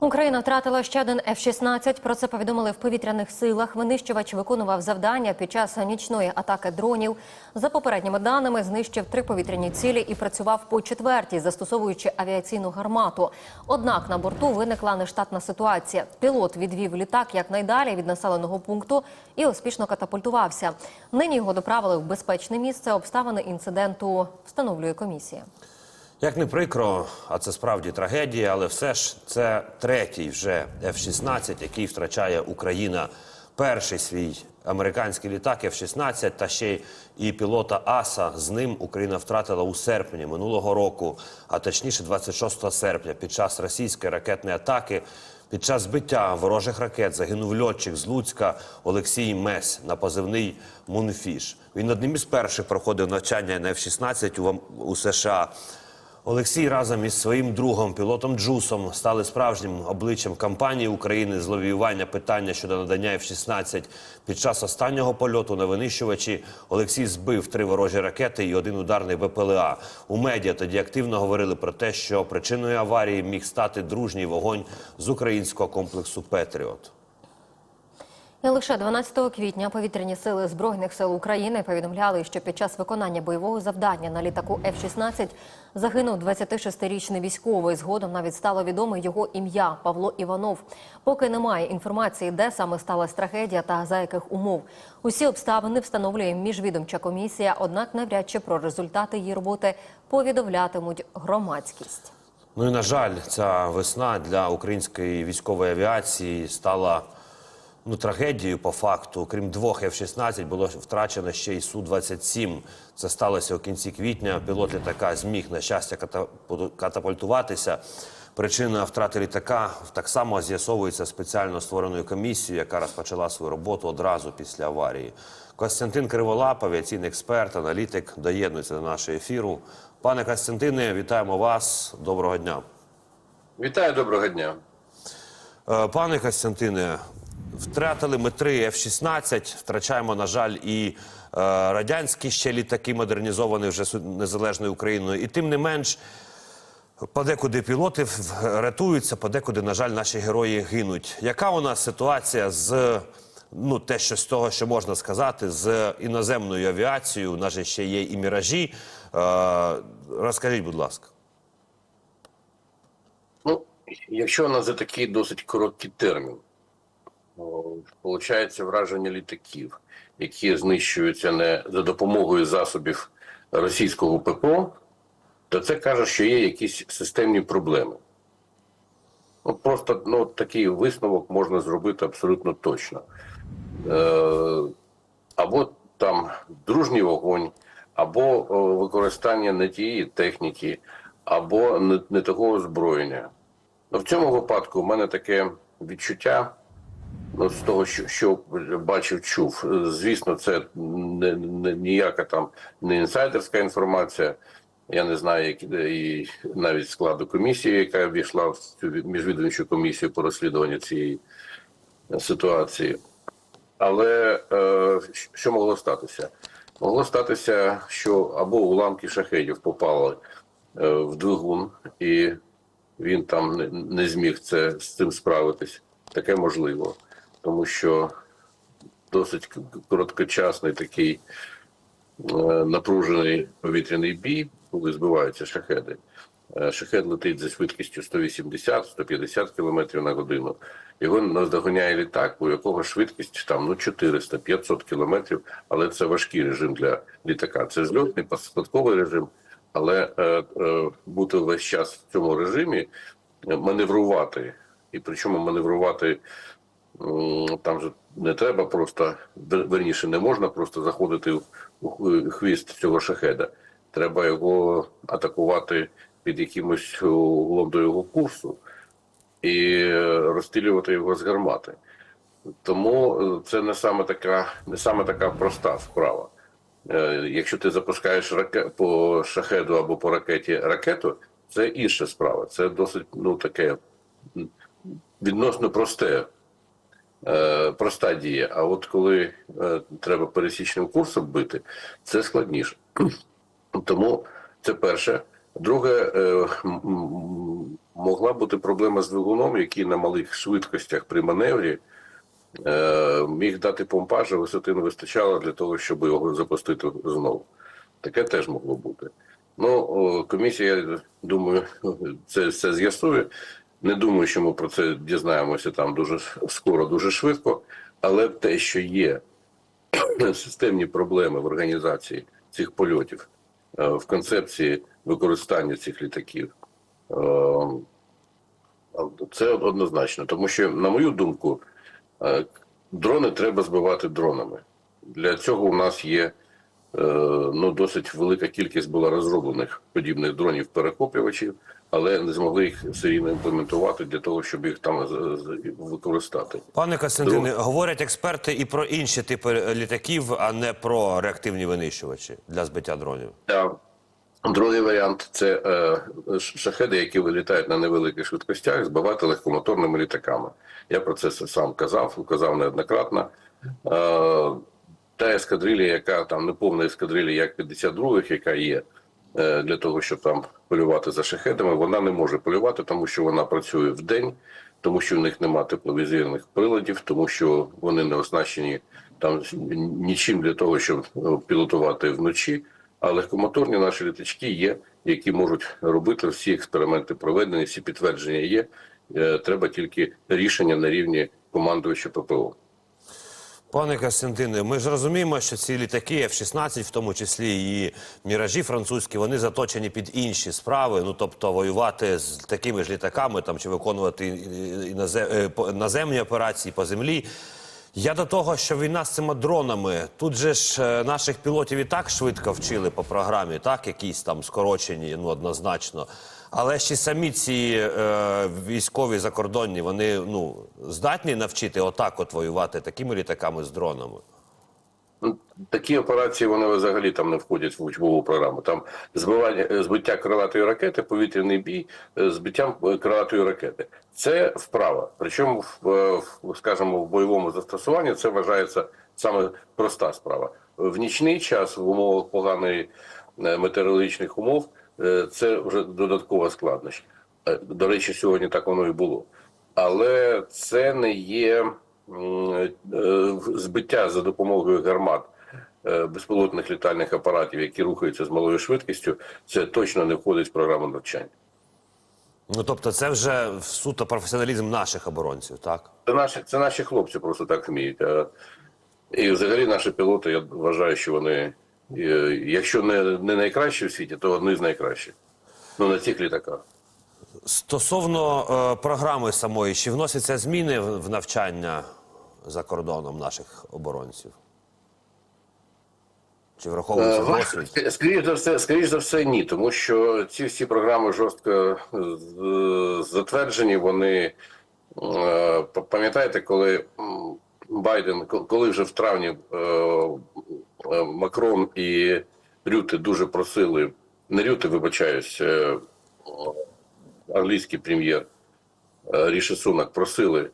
Україна втратила ще один F-16. Про це повідомили в повітряних силах. Винищувач виконував завдання під час нічної атаки дронів. За попередніми даними, знищив три повітряні цілі і працював по четвертій, застосовуючи авіаційну гармату. Однак на борту виникла нештатна ситуація. Пілот відвів літак якнайдалі від населеного пункту і успішно катапультувався. Нині його доправили в безпечне місце. Обставини інциденту встановлює комісія. Як не прикро, а це справді трагедія, але все ж це третій вже F-16, який втрачає Україна. Перший свій американський літак F-16 та ще і пілота Аса. З ним Україна втратила у серпні минулого року, а точніше 26 серпня, під час російської ракетної атаки. Під час збиття ворожих ракет загинув льотчик з Луцька Олексій Месь на позивний Мунфіш. Він одним із перших проходив навчання на F-16 у, США. Олексій разом із своїм другом, пілотом Джусом, стали справжнім обличчям кампанії України з лобіювання питання щодо надання F-16. Під час останнього польоту на винищувачі Олексій збив три ворожі ракети і один ударний БПЛА. У медіа тоді активно говорили про те, що причиною аварії міг стати дружній вогонь з українського комплексу Петріот. І лише 12 квітня повітряні сили збройних сил України повідомляли, що під час виконання бойового завдання на літаку F-16 загинув 26-річний військовий. Згодом навіть стало відоме його ім'я Павло Іванов. Поки немає інформації, де саме сталася трагедія та за яких умов. Усі обставини встановлює міжвідомча комісія. Однак навряд чи про результати її роботи повідомлятимуть громадськість. Ну і на жаль, ця весна для української військової авіації стала ну трагедією по факту. Крім двох F-16, було втрачено ще й Су-27. Це сталося у кінці квітня. Пілот літака зміг на щастя ката- катапультуватися. Причина втрати літака так само з'ясовується спеціально створеною комісією, яка розпочала свою роботу одразу після аварії. Костянтин Криволап, авіаційний експерт, аналітик, доєднується до нашого ефіру. Пане Костянтине, вітаємо вас. Доброго дня. Вітаю, доброго дня. Е, Пане Костянтине, втратили ми три F-16, втрачаємо, на жаль, і е, радянські ще літаки, модернізовані вже незалежною Україною. І тим не менш, подекуди пілоти рятуються, подекуди, на жаль, наші герої гинуть. Яка у нас ситуація з ну, те, що з того, що можна сказати, з іноземною авіацією? У нас же ще є і міражі. Е, розкажіть, будь ласка. Ну, якщо у нас за такий досить короткий термін, виходить враження літаків, які знищуються не за допомогою засобів російського ППО, то це каже, що є якісь системні проблеми. Ну, просто ну, такий висновок можна зробити абсолютно точно. Е, або там дружній вогонь, або використання не тієї техніки, або не, не того озброєння. Ну, в цьому випадку в мене таке відчуття, ну, з того, що, що бачив, чув. Звісно, це не, не ніяка там не інсайдерська інформація. Я не знаю, як і навіть складу комісії, яка війшла в цю від- міжвідомчу комісію по розслідуванню цієї ситуації. Але е, що могло статися? Могло статися, що або уламки шахедів попали е, в двигун, і він там не, не зміг це з цим справитись. Таке можливо, тому що досить короткочасний такий е, напружений повітряний бій, коли збиваються шахеди. Е, Шахед летить за швидкістю 180-150 км на годину. Його наздоганяє літак, у якого швидкість там ну 400-500 км, але це важкий режим для літака. Це зльотний посадковий режим, але е, е, бути весь час в цьому режимі, е, маневрувати, і причому маневрувати там же не треба просто верніше, не можна просто заходити в у хвіст цього шахеда. Треба його атакувати під якимось углом до його курсу і е, розстрілювати його з гармати. Тому е, це не саме така, не саме така проста справа. Е, Якщо ти запускаєш раке... по шахеду або по ракеті ракету, це інша справа. Це досить ну таке відносно просте, е, проста дія. А от коли е, треба пересічним курсом бити, це складніше. Тому це перше. Друге, е, могла бути проблема з двигуном, який на малих швидкостях при маневрі міг дати помпаж, висоти не вистачало для того, щоб його запустити знову. Таке теж могло бути. Ну, комісія, я думаю, це все з'ясує. Не думаю, що ми про це дізнаємося там дуже скоро, дуже швидко. Але те, що є системні проблеми в організації цих польотів, е, в концепції використання цих літаків, е, це однозначно. Тому що, на мою думку, е, дрони треба збивати дронами. Для цього у нас є ну, досить велика кількість була розроблених подібних дронів перехоплювачів, але не змогли їх серійно імплементувати для того, щоб їх там використати. Пане Костянтине, говорять експерти і про інші типи літаків, а не про реактивні винищувачі для збиття дронів. Та другий варіант це е, шахеди, які вилітають на невеликих швидкостях, збивати легкомоторними літаками. Я про це сам казав, казав неоднократно. Е, та ескадрилія, яка там не повна ескадрилія, як 52-х, яка є для того, щоб там полювати за шахедами, вона не може полювати, тому що вона працює в день, тому що в них немає тепловізійних приладів, тому що вони не оснащені там нічим для того, щоб е, пілотувати вночі. А легкомоторні наші літачки є, які можуть робити всі експерименти проведені, всі підтвердження є. Е, Треба тільки рішення на рівні командувача ППО. Пане Костянтине, ми ж розуміємо, що ці літаки F-16, в тому числі і міражі французькі, вони заточені під інші справи. Ну тобто воювати з такими ж літаками там чи виконувати е, наземні операції по землі. Я до того, що війна з цими дронами. Тут же ж е, наших пілотів і так швидко вчили по програмі, так якісь там скорочені, ну однозначно. Але ще самі ці е, військові закордонні, вони ну здатні навчити отак от воювати такими літаками з дронами. Ну, Такі операції вони взагалі там не входять в учбову програму. Там збивання е, збиття крилатої ракети, повітряний бій е, збиттям е, крилатої ракети. Це вправа. Причому в, скажімо, в бойовому застосуванні це вважається саме проста справа. В нічний час в умовах поганої метеорологічних умов це вже додаткова складнощ. До речі, сьогодні так воно і було. Але це не є збиття за допомогою гармат е, безпілотних літальних апаратів, які рухаються з малою швидкістю. Це точно не входить в програму навчання. Ну тобто, це вже суто професіоналізм наших оборонців, так? Це наші, це наші хлопці просто так вміють. А, і взагалі наші пілоти, я вважаю, що вони, е, якщо не, не найкращі в світі, то одні з найкращих. Ну, на цих літаках. Стосовно е, програми самої, чи вносяться зміни в, в навчання за кордоном наших оборонців? Чи враховується досвід? Скоріше за все, скоріш за все, ні, тому що ці всі програми жорстко затверджені. Вони е, пам'ятаєте, коли Байден, коли вже в травні е, е, Макрон і Рюти дуже просили, не Рюти, вибачаюсь, е, англійський прем'єр е, Ріші Сунак просили е,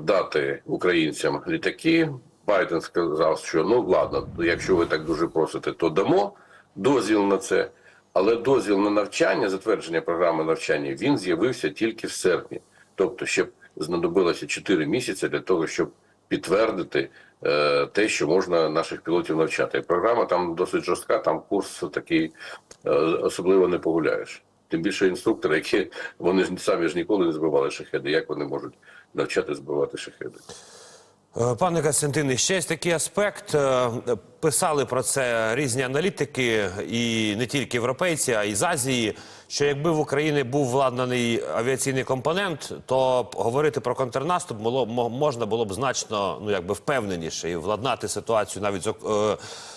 дати українцям літаки. Байден сказав, що ну ладно, якщо ви так дуже просите, то дамо дозвіл на це. Але дозвіл на навчання, затвердження програми навчання, він з'явився тільки в серпні. Тобто, ще знадобилося 4 місяці для того, щоб підтвердити е, те, що можна наших пілотів навчати. Програма там досить жорстка, там курс такий е, особливо не погуляєш. Тим більше інструктори, які вони ж самі ж ніколи не збивали шахеди. Як вони можуть навчати збивати шахеди? Е, Пане Костянтине, ще є такий аспект. е, Писали про це різні аналітики, і не тільки європейці, а й з Азії. Що якби в Україні був владнаний авіаційний компонент, то говорити про контрнаступ можна було б значно ну якби впевненіше і владнати ситуацію навіть з е,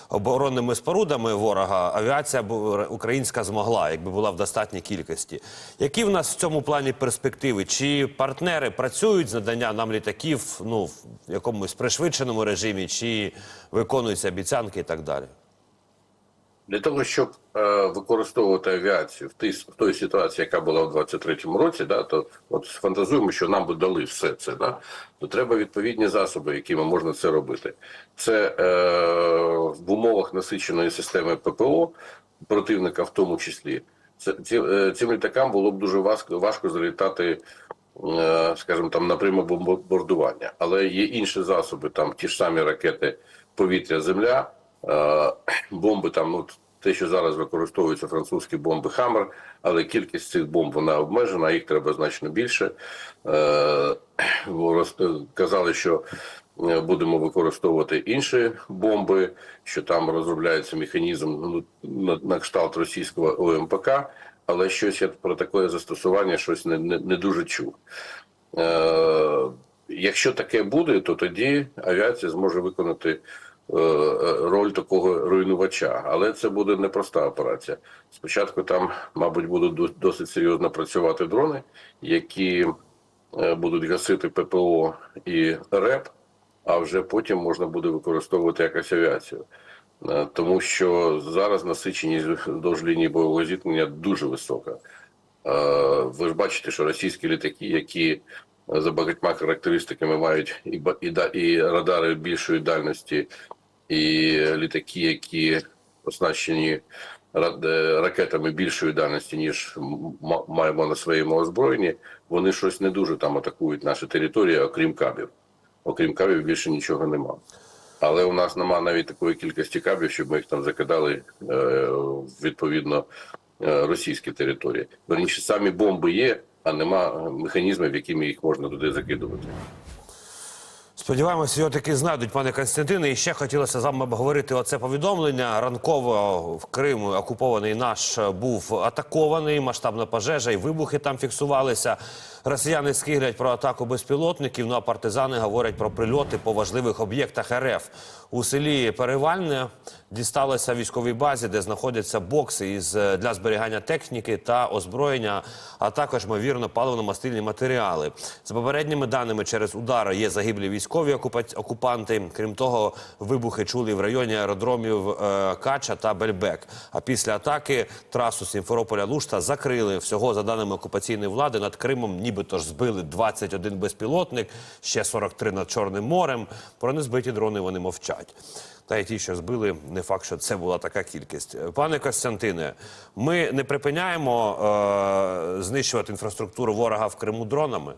оборонними спорудами ворога. Авіація українська змогла, якби була в достатній кількості. Які в нас в цьому плані перспективи? Чи партнери працюють з надання нам літаків ну в якомусь пришвидшеному режимі, чи виконуються обіцянки і так далі? Для того, щоб е, використовувати авіацію в тій, в той ситуації, яка була в 23-му році, да, то от фантазуємо, що нам би дали все це, да, то треба відповідні засоби, якими можна це робити. Це е, в умовах насиченої системи ППО, противника в тому числі, Це, ці, е, цим літакам було б дуже важко, важко залітати, е, скажімо, там напряму бомбардування. Але є інші засоби, там ті ж самі ракети повітря, земля, е, бомби там, ну те, що зараз використовуються французькі бомби Хаммер, але кількість цих бомб вона обмежена, їх треба значно більше. Е, казали, що е, будемо використовувати інші бомби, що там розробляється механізм ну, на, кшталт російського ОМПК, але щось я про таке застосування щось не, не, не дуже чув. Е, якщо таке буде, то тоді авіація зможе виконати е, роль такого руйнувача. Але це буде непроста операція. Спочатку там, мабуть, будуть досить серйозно працювати дрони, які е, будуть гасити ППО і РЕП, а вже потім можна буде використовувати якось авіацію. Е, Тому що зараз насиченість вздовж лінії бойового зіткнення дуже висока. Е, Ви ж бачите, що російські літаки, які за багатьма характеристиками мають і, і, і радари більшої дальності, і літаки, які оснащені е, ракетами більшої дальності, ніж ма- маємо на своєму озброєнні, вони щось не дуже там атакують наші території, окрім кабів. Окрім кабів більше нічого нема. Але у нас нема навіть такої кількості кабів, щоб ми їх там закидали е, відповідно е, російські території. Верніше, самі бомби є, а нема механізмів, якими їх можна туди закидувати. Сподіваємося, його таки знайдуть, пане Константине. І ще хотілося з вами обговорити оце повідомлення. Ранково в Криму окупований наш був атакований, масштабна пожежа і вибухи там фіксувалися. Росіяни скиглять про атаку безпілотників. Ну а партизани говорять про прильоти по важливих об'єктах РФ. У селі Перевальне дісталося військовій базі, де знаходяться бокси із е, для зберігання техніки та озброєння, а також ймовірно паливно-мастильні матеріали. За попередніми даними, через удари є загиблі військові окупа- окупанти. Крім того, вибухи чули в районі аеродромів е, Кача та Бельбек. А після атаки трасу Сімферополя-Лушта закрили. Всього за даними окупаційної влади над Кримом, нібито ж збили 21 безпілотник, ще 43 над Чорним морем. Про незбиті дрони вони мовчать. Та й ті, що збили, не факт, що це була така кількість. Пане Костянтине, ми не припиняємо е, знищувати інфраструктуру ворога в Криму дронами.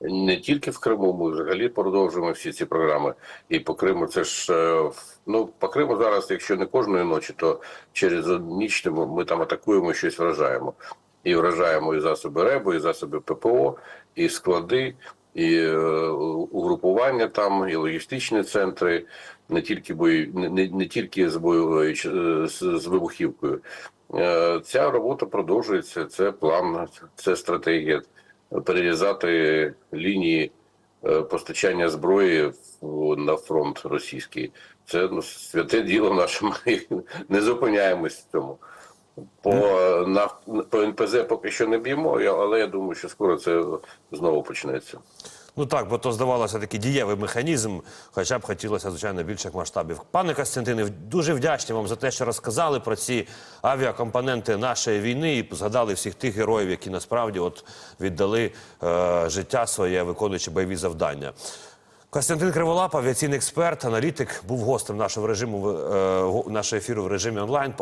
Не тільки в Криму, ми взагалі продовжуємо всі ці програми. І по Криму це ж е, ну по Криму зараз, якщо не кожної ночі, то через ніч ми там атакуємо щось вражаємо. І вражаємо і засоби РЕБу, і засоби ППО, і склади, і е, угрупування там, і логістичні центри, не тільки бої, не, не, тільки з бойовою е, з, з вибухівкою. Е, Ця робота продовжується. Це план, це стратегія перерізати лінії е, постачання зброї на фронт російський. Це ну, святе діло наше. Ми не зупиняємось в цьому. По, е, на, по НПЗ поки що не б'ємо, але я думаю, що скоро це знову почнеться. Ну так, бо то здавалося такий дієвий механізм, хоча б хотілося, звичайно, більших масштабів. Пане Костянтине, дуже вдячні вам за те, що розказали про ці авіакомпоненти нашої війни і згадали всіх тих героїв, які насправді от віддали е, життя своє, виконуючи бойові завдання. Костянтин Криволап, авіаційний експерт, аналітик, був гостем нашого режиму е, нашого ефіру в режимі онлайн.